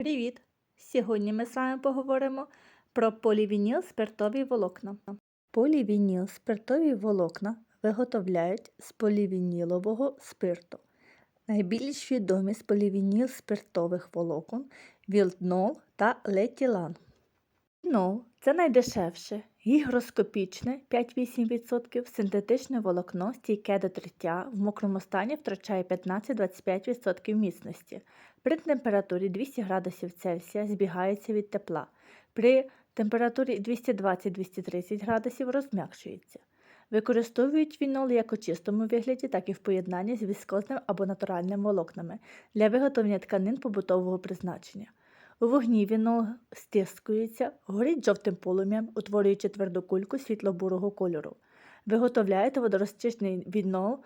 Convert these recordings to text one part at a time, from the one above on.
Привіт! Сьогодні ми з вами поговоримо про полівініл спиртові волокна. Полівініл спиртові волокна виготовляють з полівінілового спирту. Найбільш відомі з полівініл спиртових волокон вілтнол та летілан. Вілтнол – це найдешевше, гігроскопічне 5-8%, синтетичне волокно, стійке до триття, в мокрому стані втрачає 15-25% міцності. При температурі 200 градусів Цельсія збігається від тепла. При температурі 220-230 градусів розм'якшується. Використовують вінол як у чистому вигляді, так і в поєднанні з віскозним або натуральним волокнами для виготовлення тканин побутового призначення. У вогні віно стискується, горить жовтим полум'ям, утворюючи тверду кульку світло-бурого кольору. Виготовляєте водорозчищений віно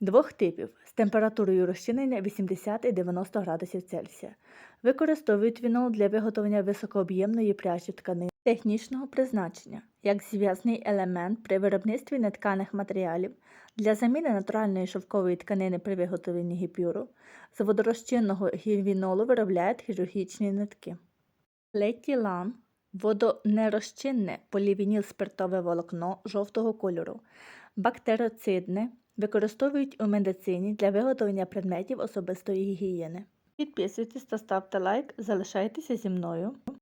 двох типів з температурою розчинення 80 і 90 градусів Цельсія. Використовують віно для виготовлення високооб'ємної пряжі тканин технічного призначення, як зв'язний елемент при виробництві нетканих матеріалів для заміни натуральної шовкової тканини при виготовленні гіпюру. З водорозчинного вінолу виробляють хірургічні нитки. Летілан водонерозчинне полівініл спиртове волокно жовтого кольору, бактероцидне, використовують у медицині для виготовлення предметів особистої гігієни. Підписуйтесь та ставте лайк, залишайтеся зі мною.